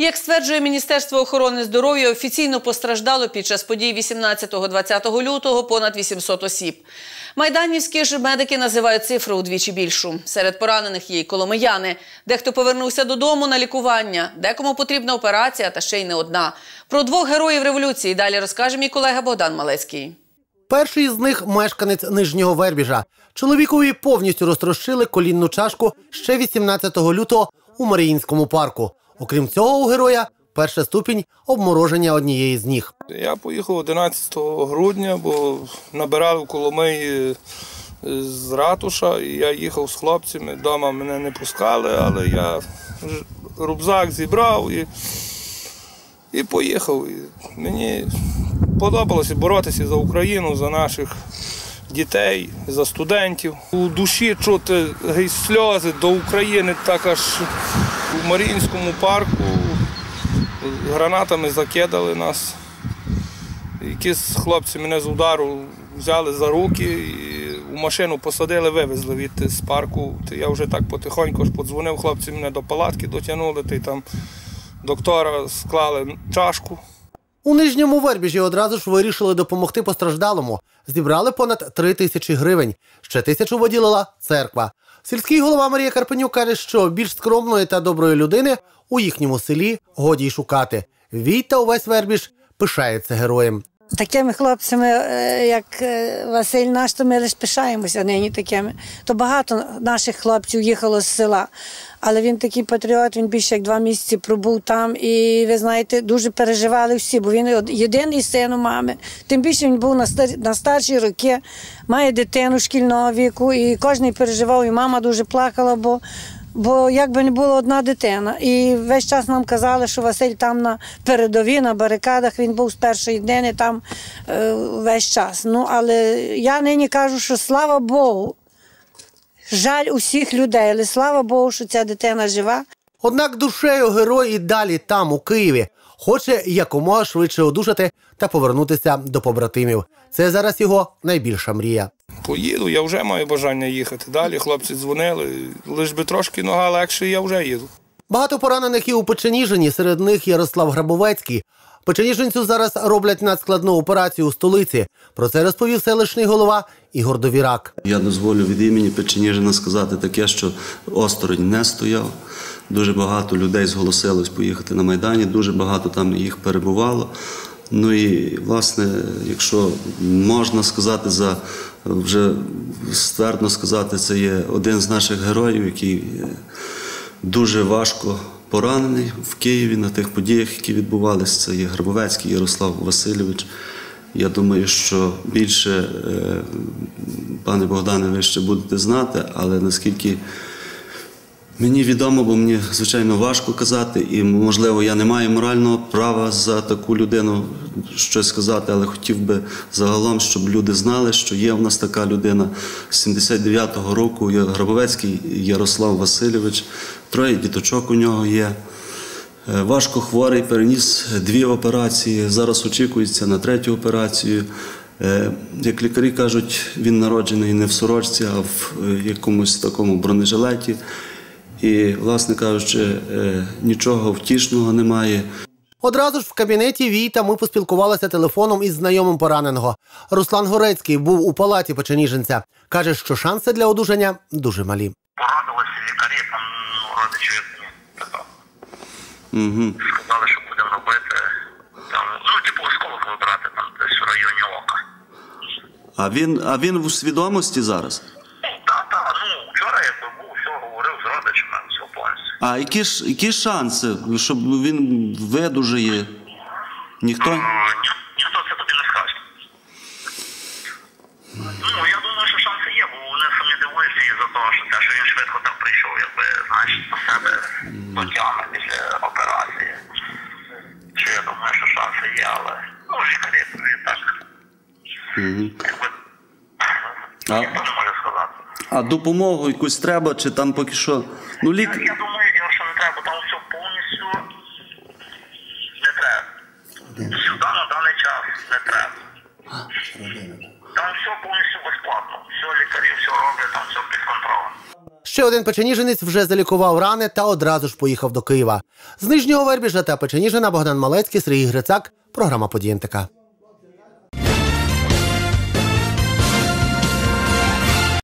Як стверджує Міністерство охорони здоров'я, офіційно постраждало під час подій 18-20 лютого понад 800 осіб. Майданівські ж медики називають цифру удвічі більшу. Серед поранених є й коломияни. Дехто повернувся додому на лікування, декому потрібна операція, та ще й не одна. Про двох героїв революції далі розкаже мій колега Богдан Малецький. Перший з них мешканець нижнього вербіжа. Чоловікові повністю розтрощили колінну чашку ще 18 лютого у Маріїнському парку. Окрім цього, у героя перша ступінь обмороження однієї з ніг. Я поїхав 11 грудня, бо набирали в Коломиї е, з ратуша, і я їхав з хлопцями. Дома мене не пускали, але я ж рюкзак зібрав і, і поїхав. І мені подобалося боротися за Україну, за наших дітей, за студентів. У душі чути сльози до України, так аж у Маріїнському парку гранатами закидали нас. Якісь хлопці мене з удару взяли за руки і у машину посадили, вивезли від з парку. Я вже так потихоньку ж подзвонив, хлопці мене до палатки дотягнули, й там доктора склали чашку. У нижньому вербіжі одразу ж вирішили допомогти постраждалому. Зібрали понад три тисячі гривень. Ще тисячу виділила церква. Сільський голова Марія Карпенюк каже, що більш скромної та доброї людини у їхньому селі годі й шукати. Війта та увесь вербіж пишається героєм. Такими хлопцями, е, як е, Василь наш, то ми лише пишаємося нині такими. То багато наших хлопців їхало з села. Але він такий патріот, він більше як два місяці пробув там. І ви знаєте, дуже переживали всі, бо він єдиний син у мами. Тим більше він був на стар- на старші роки, має дитину шкільного віку, і кожен переживав, і мама дуже плакала, бо Бо якби не було одна дитина. І весь час нам казали, що Василь там на передовій, на барикадах, він був з першої днини там е, весь час. Ну, але я нині кажу, що слава Богу, жаль усіх людей, але слава Богу, що ця дитина жива. Однак душею герой і далі там, у Києві, хоче якомога швидше одужати та повернутися до побратимів. Це зараз його найбільша мрія. Поїду, я вже маю бажання їхати далі. Хлопці дзвонили, лиш би трошки нога легше, я вже їду. Багато поранених і у Печеніжині, серед них Ярослав Грабовецький. Печеніжинцю зараз роблять надскладну операцію у столиці. Про це розповів селищний голова Ігор Довірак. Я дозволю від імені Печеніжина сказати таке, що осторонь не стояв. Дуже багато людей зголосилось поїхати на Майдані, дуже багато там їх перебувало. Ну і, власне, якщо можна сказати, за вже ствердно сказати, це є один з наших героїв, який е, дуже важко поранений в Києві на тих подіях, які відбувалися. Це є Грабовецький Ярослав Васильович. Я думаю, що більше, е, пане Богдане, ви ще будете знати, але наскільки мені відомо, бо мені звичайно важко казати, і можливо я не маю морального права за таку людину щось сказати, але хотів би загалом, щоб люди знали, що є в нас така людина з 79-го року. Грабовецький Ярослав Васильович, троє діточок у нього є. Е, Важко хворий, переніс дві операції. Зараз очікується на третю операцію. Е, Як лікарі кажуть, він народжений не в сорочці, а в е, якомусь такому бронежилеті. І, власне кажучи, е, нічого втішного немає. Одразу ж в кабінеті Війта ми поспілкувалися телефоном із знайомим пораненого. Руслан Горецький був у палаті печеніженця. Каже, що шанси для одужання дуже малі. порадилися лікарі, там ну, родичі Угу. сказали, що будемо робити. Там, ну, типу, осколок вибрати там десь в районі ока. А він, а він в свідомості зараз. Вчора я був, все говорив з родичами, все повністю. А які ж які шанси, щоб він видужає? Ніхто? Е, Ні, ніхто це тобі не скаже. Ну, я думаю, що шанси є, бо вони самі дивуються із-за того, що те, що він швидко там прийшов, якби, знаєш, до себе потягне після операції. Що я думаю, що шанси є, але ну, лікарі тобі так. Якби, А, ніхто не може сказати. А допомогу якусь треба, чи там поки що? Ну, лік... Я думаю, Ігор, що не треба, там все повністю не треба. Сюди на даний час не треба. Там все повністю безплатно. Все лікарі, все роблять, там все під контролем. Ще один печеніженець вже залікував рани та одразу ж поїхав до Києва. З нижнього Вербіжа та Печеніжина Богдан Малецький, Сергій Грицак. Програма «Події НТК».